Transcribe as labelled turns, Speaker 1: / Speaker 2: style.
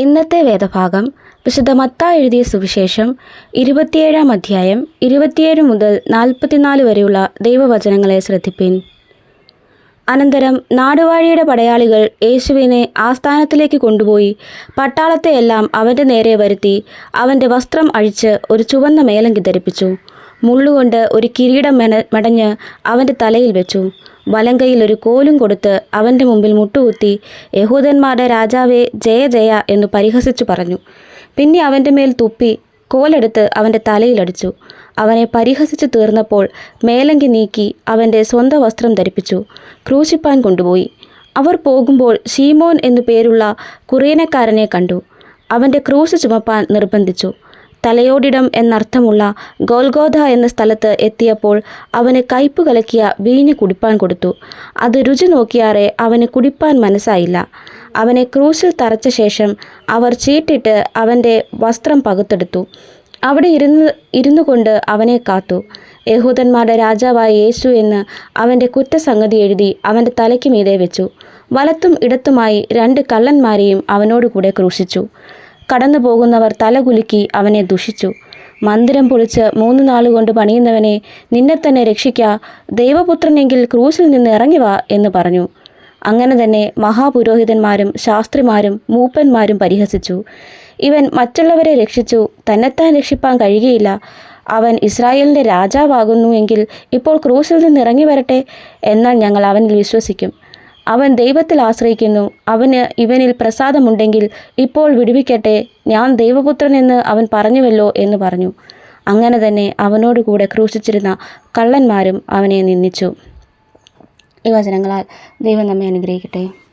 Speaker 1: ഇന്നത്തെ വേദഭാഗം വിശുദ്ധ മത്ത എഴുതിയ സുവിശേഷം ഇരുപത്തിയേഴാം അധ്യായം ഇരുപത്തിയേഴ് മുതൽ നാൽപ്പത്തിനാല് വരെയുള്ള ദൈവവചനങ്ങളെ ശ്രദ്ധിപ്പിൻ. അനന്തരം നാടുവാഴിയുടെ പടയാളികൾ യേശുവിനെ ആസ്ഥാനത്തിലേക്ക് കൊണ്ടുപോയി പട്ടാളത്തെയെല്ലാം അവന്റെ നേരെ വരുത്തി അവന്റെ വസ്ത്രം അഴിച്ച് ഒരു ചുവന്ന മേലങ്കി ധരിപ്പിച്ചു. മുള്ളുകൊണ്ട് ഒരു കിരീടം മെന മെടഞ്ഞ് അവന്റെ തലയിൽ വെച്ചു. വലങ്കയിൽ ഒരു കോലും കൊടുത്ത് അവന്റെ മുമ്പിൽ മുട്ടുകുത്തി യഹൂദന്മാരുടെ രാജാവേ ജയ ജയ എന്ന് പരിഹസിച്ചു പറഞ്ഞു. പിന്നെ അവന്റെ മേൽ തുപ്പി കോലെടുത്ത് അവന്റെ തലയിലടിച്ചു. അവനെ പരിഹസിച്ചു തീർന്നപ്പോൾ മേലങ്കി നീക്കി അവന്റെ സ്വന്തം വസ്ത്രം ധരിപ്പിച്ചു. ക്രൂശിപ്പാൻ കൊണ്ടുപോയി. അവർ പോകുമ്പോൾ ഷീമോൻ എന്നു പേരുള്ള കുറേനക്കാരനെ കണ്ടു. അവന്റെ ക്രൂശ് ചുമപ്പാൻ നിർബന്ധിച്ചു. തലയോടിടം എന്നർത്ഥമുള്ള ഗോൽഗോധ എന്ന സ്ഥലത്ത് എത്തിയപ്പോൾ അവന് കയ്പ് കലക്കിയ വീഞ്ഞ് കുടിപ്പാൻ കൊടുത്തു. അത് രുചി നോക്കിയാറെ അവന് കുടിപ്പാൻ മനസ്സായില്ല. അവനെ ക്രൂശിൽ തറച്ച ശേഷം അവർ ചീട്ടിട്ട് അവന്റെ വസ്ത്രം പകുത്തെടുത്തു. അവിടെ ഇരുന്ന് ഇരുന്നു കൊണ്ട് അവനെ കാത്തു. യഹൂദന്മാരുടെ രാജാവായ യേശു എന്ന് അവന്റെ കുറ്റസംഗതി എഴുതി അവന്റെ തലയ്ക്ക് മീതെ വെച്ചു. വലത്തും ഇടത്തുമായി രണ്ട് കള്ളന്മാരെയും അവനോടുകൂടെ ക്രൂശിച്ചു. കടന്നു പോകുന്നവർ തലകുലുക്കി അവനെ ദുഷിച്ചു. മന്ദിരം പൊളിച്ച് മൂന്ന് നാളുകൊണ്ട് പണിയുന്നവനെ നിന്നെ തന്നെ രക്ഷിക്ക ദൈവപുത്രനെങ്കിൽ ക്രൂസിൽ നിന്ന് ഇറങ്ങി വാ എന്ന് പറഞ്ഞു. അങ്ങനെ തന്നെ മഹാപുരോഹിതന്മാരും ശാസ്ത്രിമാരും മൂപ്പന്മാരും പരിഹസിച്ചു. ഇവൻ മറ്റുള്ളവരെ രക്ഷിച്ചു തന്നെത്താൻ രക്ഷിപ്പാൻ കഴിയുകയില്ല. അവൻ ഇസ്രായേലിന്റെ രാജാവാകുന്നു എങ്കിൽ ഇപ്പോൾ ക്രൂസിൽ നിന്ന് ഇറങ്ങി വരട്ടെ? എന്നാൽ ഞങ്ങൾ അവനിൽ വിശ്വസിക്കും. അവൻ ദൈവത്തിൽ ആശ്രയിക്കുന്നു. അവന് ഇവനിൽ പ്രസാദമുണ്ടെങ്കിൽ ഇപ്പോൾ വിടുവിക്കട്ടെ. ഞാൻ ദൈവപുത്രനെന്ന് അവൻ പറഞ്ഞുവല്ലോ എന്ന് പറഞ്ഞു. അങ്ങനെ തന്നെ അവനോടുകൂടെ ക്രൂശിച്ചിരുന്ന കള്ളന്മാരും അവനെ നിന്ദിച്ചു. ഈ വചനങ്ങളാൽ ദൈവം നമ്മെ അനുഗ്രഹിക്കട്ടെ.